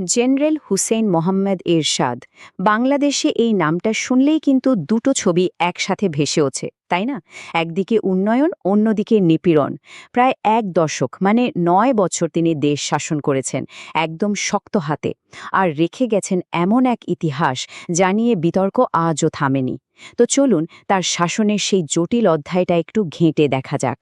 General Hussain Mohammad এরশাদ। বাংলাদেশে এই নামটা শুনলেই কিন্তু দুটো ছবি একসাথে ভেসে ওঠে, তাই না? একদিকে উন্নয়ন, অন্যদিকে নিপীড়ন। প্রায় এক দশক মানে নয় বছর তিনি দেশ শাসন করেছেন, একদম শক্ত হাতে। আর রেখে গেছেন এমন এক ইতিহাস যা নিয়ে বিতর্ক আজও থামেনি। তো চলুন তার শাসনের সেই জটিল অধ্যায়টা একটু ঘেঁটে দেখা যাক।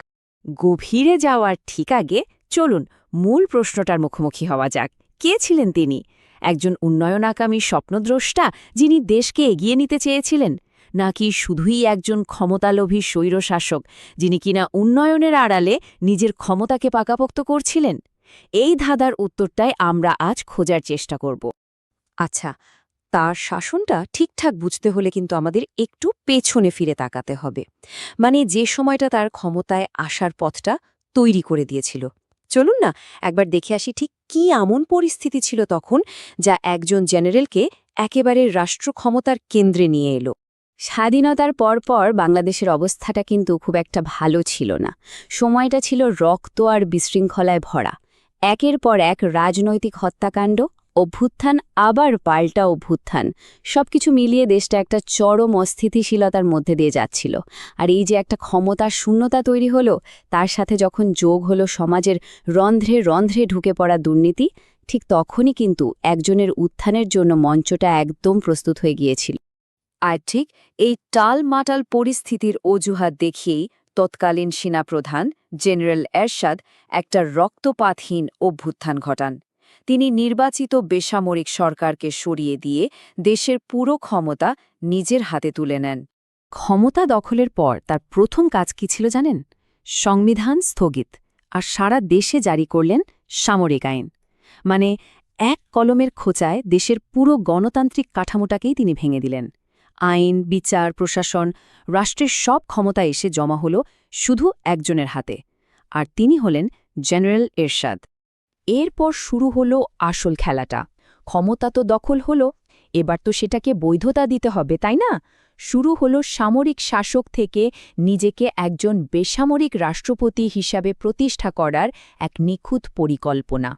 গভীরে যাওয়ার ঠিক আগে চলুন মূল প্রশ্নটার মুখোমুখি হওয়া যাক। কে ছিলেন তিনি? একজন উন্নয়নাকামী স্বপ্নদ্রষ্টা যিনি দেশকে এগিয়ে নিতে চেয়েছিলেন? নাকি শুধুই একজন ক্ষমতালোভী স্বৈরশাসক যিনি কিনা উন্নয়নের আড়ালে নিজের ক্ষমতাকে পাকাপোক্ত করছিলেন? এই ধাঁধার উত্তরটাই আমরা আজ খোঁজার চেষ্টা করব। আচ্ছা তার শাসনটা ঠিকঠাক বুঝতে হলে কিন্তু আমাদের একটু পেছনে ফিরে তাকাতে হবে। মানে যে সময়টা তার ক্ষমতায় আসার পথটা তৈরি করে দিয়েছিল। চলুন না, একবার দেখে আসি ঠিক কি এমন পরিস্থিতি ছিল তখন যা একজন জেনারেলকে একেবারে রাষ্ট্র ক্ষমতার কেন্দ্রে নিয়ে এলো। স্বাধীনতার পরপর বাংলাদেশের অবস্থাটা কিন্তু খুব একটা ভালো ছিল না। সময়টা ছিল রক্ত আর বিশৃঙ্খলায় ভরা। একের পর এক রাজনৈতিক হত্যাকাণ্ড অভ্যুত্থান, আবার পাল্টা অভ্যুত্থান। সবকিছু মিলিয়ে দেশটা একটা চরম অস্থিতিশীলতার মধ্যে দিয়ে যাচ্ছিল। আর এই যে একটা ক্ষমতার শূন্যতা তৈরি হলো, তার সাথে যখন যোগ হলো সমাজের রন্ধ্রে রন্ধ্রে ঢুকে পড়া দুর্নীতি, ঠিক তখনই কিন্তু একজনের উত্থানের জন্য মঞ্চটা একদম প্রস্তুত হয়ে গিয়েছিল। আর ঠিক এই টালমাটাল পরিস্থিতির অজুহাত দেখিয়েই তৎকালীন সেনাপ্রধান জেনারেল এরশাদ একটা রক্তপাতহীন অভ্যুত্থান ঘটান। তিনি নির্বাচিত বেসামরিক সরকারকে সরিয়ে দিয়ে দেশের পুরো ক্ষমতা নিজের হাতে তুলে নেন। ক্ষমতা দখলের পর তার প্রথম কাজ কি ছিল জানেন? সংবিধান স্থগিত আর সারা দেশে জারি করলেন সামরিক আইন। মানে এক কলমের খোঁচায় দেশের পুরো গণতান্ত্রিক কাঠামোটাকেই তিনি ভেঙে দিলেন। আইন, বিচার, প্রশাসন, রাষ্ট্রের সব ক্ষমতা এসে জমা হল শুধু একজনের হাতে। আর তিনি হলেন জেনারেল এরশাদ। এরপর শুরু হল আসল খেলাটা। ক্ষমতা তো দখল হল, এবার তো সেটাকে বৈধতা দিতে হবে, তাই না? শুরু হল সামরিক শাসক থেকে নিজেকে একজন বেসামরিক রাষ্ট্রপতি হিসাবে প্রতিষ্ঠা করার এক নিখুঁত পরিকল্পনা।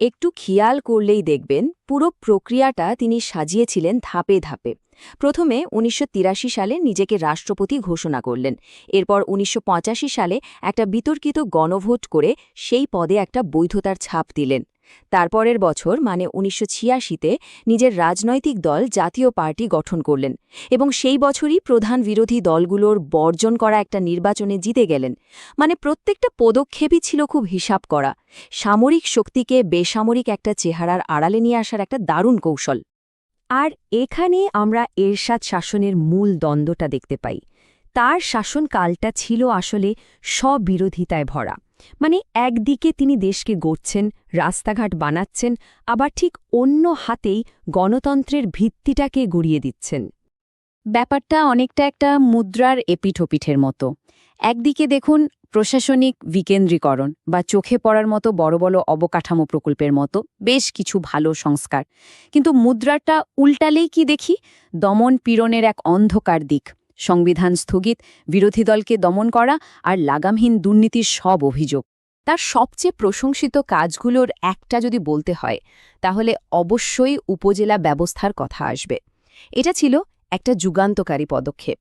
একটু খেয়াল করলেই দেখবেন পুরো প্রক্রিয়াটা তিনি সাজিয়েছিলেন ধাপে ধাপে। প্রথমে উনিশশো তিরাশি সালে নিজেকে রাষ্ট্রপতি ঘোষণা করলেন। এরপর উনিশশো পঁচাশি সালে একটা বিতর্কিত গণভোট করে সেই পদে একটা বৈধতার ছাপ দিলেন। তারপরের বছর মানে উনিশশো ছিয়াশিতে, নিজের রাজনৈতিক দল জাতীয় পার্টি গঠন করলেন এবং সেই বছরই প্রধান বিরোধী দলগুলোর বর্জন করা একটা নির্বাচনে জিতে গেলেন। মানে প্রত্যেকটা পদক্ষেপই ছিল খুব হিসাব করা। সামরিক শক্তিকে বেসামরিক একটা চেহারার আড়ালে নিয়ে আসার একটা দারুণ কৌশল। আর এখানে আমরা এরশাদ শাসনের মূল দ্বন্দ্বটা দেখতে পাই। তার শাসনকালটা ছিল আসলে স্ববিরোধিতায় ভরা। মানে একদিকে তিনি দেশকে গড়ছেন, রাস্তাঘাট বানাচ্ছেন, আবার ঠিক অন্য হাতেই গণতন্ত্রের ভিত্তিটাকে গড়িয়ে দিচ্ছেন। ব্যাপারটা অনেকটা একটা মুদ্রার এপিঠোপিঠের মতো। একদিকে দেখুন, প্রশাসনিক বিকেন্দ্রীকরণ বা চোখে পড়ার মতো বড় বড় অবকাঠামো প্রকল্পের মতো বেশ কিছু ভালো সংস্কার। কিন্তু মুদ্রাটা উল্টালেই কি দেখি? দমন পীড়নের এক অন্ধকার দিক। সংবিধান স্থগিত, বিরোধী দলকে দমন করা আর লাগামহীন দুর্নীতির সব অভিযোগ। তার সবচেয়ে প্রশংসিত কাজগুলোর একটা যদি বলতে হয়, তাহলে অবশ্যই উপজেলা ব্যবস্থার কথা আসবে। এটা ছিল একটা যুগান্তকারী পদক্ষেপ।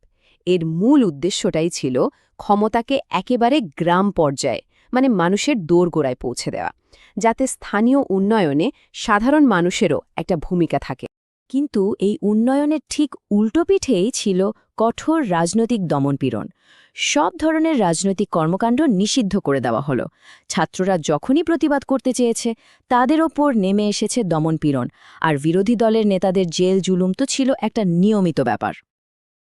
এর মূল উদ্দেশ্যটাই ছিল ক্ষমতাকে একেবারে গ্রাম পর্যায়ে মানে মানুষের দোরগোড়ায় পৌঁছে দেওয়া, যাতে স্থানীয় উন্নয়নে সাধারণ মানুষেরও একটা ভূমিকা থাকে। কিন্তু এই উন্নয়নের ঠিক উল্টোপিঠেই ছিল কঠোর রাজনৈতিক দমনপীড়ন। সব ধরনের রাজনৈতিক কর্মকাণ্ড নিষিদ্ধ করে দেওয়া হলো। ছাত্ররা যখনই প্রতিবাদ করতে চেয়েছে, তাদের ওপর নেমে এসেছে দমনপীড়ন। আর বিরোধী দলের নেতাদের জেল জুলুম তো ছিল একটা নিয়মিত ব্যাপার।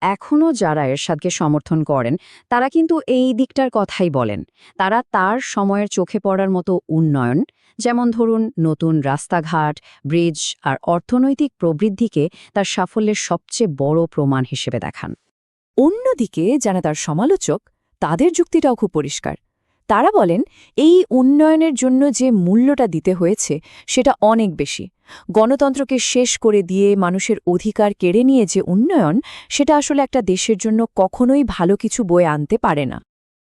এখনও যারা এরশাদকে সমর্থন করেন, তারা কিন্তু এই দিকটার কথাই বলেন। তারা তার সময়ের চোখে পড়ার মতো উন্নয়ন, যেমন ধরুন নতুন রাস্তাঘাট, ব্রিজ আর অর্থনৈতিক প্রবৃদ্ধিকে তার সাফল্যের সবচেয়ে বড় প্রমাণ হিসেবে দেখান। অন্যদিকে যারা তার সমালোচক, তাদের যুক্তিটাও খুব পরিষ্কার। তারা বলেন, এই উন্নয়নের জন্য যে মূল্যটা দিতে হয়েছে, সেটা অনেক বেশি। গণতন্ত্রকে শেষ করে দিয়ে মানুষের অধিকার কেড়ে নিয়ে যে উন্নয়ন, সেটা আসলে একটা দেশের জন্য কখনোই ভালো কিছু বয়ে আনতে পারে না।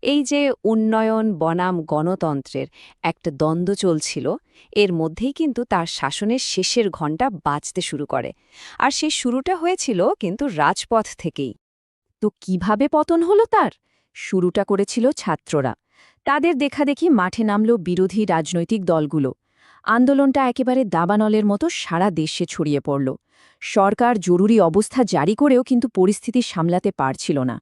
এই যে উন্নয়ন বনাম গণতন্ত্রের একটা দ্বন্দ্ব চলছিল, এর মধ্যেই কিন্তু তার শাসনের শেষের ঘণ্টা বাঁচতে শুরু করে। আর সেই শুরুটা হয়েছিল কিন্তু রাজপথ থেকেই। তো কীভাবে পতন হলো তার? শুরুটা করেছিল ছাত্ররা। তাদের দেখাদেখি মাঠে নামল বিরোধী রাজনৈতিক দলগুলো। আন্দোলনটা একেবারে দাবানলের মতো সারা দেশে ছড়িয়ে পড়ল। সরকার জরুরি অবস্থা জারি করেও কিন্তু পরিস্থিতি সামলাতে পারছিল না।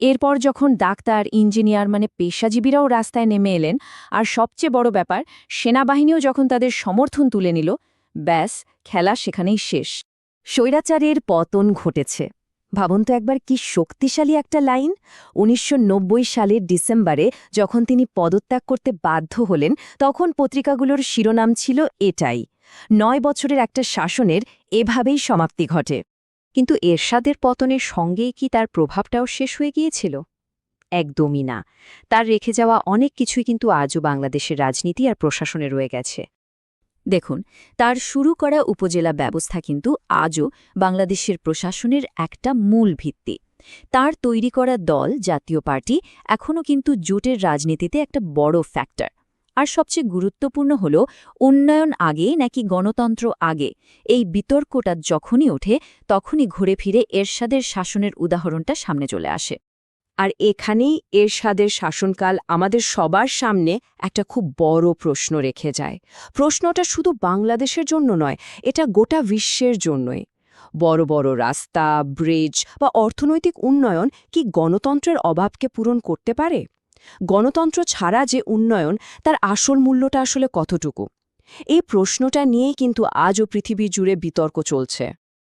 এরপর যখন ডাক্তার, ইঞ্জিনিয়ার মানে পেশাজীবীরাও রাস্তায় নেমে এলেন, আর সবচেয়ে বড় ব্যাপার, সেনাবাহিনীও যখন তাদের সমর্থন তুলে নিল, ব্যাস, খেলা সেখানেই শেষ। স্বৈরাচারের পতন ঘটেছে। ভাবুন তো একবার কি শক্তিশালী একটা লাইন। উনিশশো নব্বই সালের ডিসেম্বরে যখন তিনি পদত্যাগ করতে বাধ্য হলেন, তখন পত্রিকাগুলোর শিরোনাম ছিল এটাই। নয় বছরের একটা শাসনের এভাবেই সমাপ্তি ঘটে। কিন্তু এরশাদের পতনের সঙ্গেই কি তার প্রভাবটাও শেষ হয়ে গিয়েছিল? একদমই না। তার রেখে যাওয়া অনেক কিছুই কিন্তু আজও বাংলাদেশের রাজনীতি আর প্রশাসনে রয়ে গেছে। দেখুন, তার শুরু করা উপজেলা ব্যবস্থা কিন্তু আজও বাংলাদেশের প্রশাসনের একটা মূল ভিত্তি। তার তৈরি করা দল, জাতীয় পার্টি, এখনও কিন্তু জোটের রাজনীতিতে একটা বড় ফ্যাক্টর আর সবচেয়ে গুরুত্বপূর্ণ হল, উন্নয়ন আগে নাকি গণতন্ত্র আগে? এই বিতর্কটা যখনই ওঠে, তখনই ঘুরে ফিরে এরশাদের শাসনের উদাহরণটা সামনে চলে আসে। আর এখানেই এরশাদের শাসনকাল আমাদের সবার সামনে একটা খুব বড় প্রশ্ন রেখে যায়। প্রশ্নটা শুধু বাংলাদেশের জন্য নয়, এটা গোটা বিশ্বের জন্যই। বড় বড় রাস্তা, ব্রিজ বা অর্থনৈতিক উন্নয়ন কি গণতন্ত্রের অভাবকে পূরণ করতে পারে? গণতন্ত্র ছাড়া যে উন্নয়ন, তার আসল মূল্যটা আসলে কতটুকু? এই প্রশ্নটা নিয়েই কিন্তু আজও পৃথিবী জুড়ে বিতর্ক চলছে।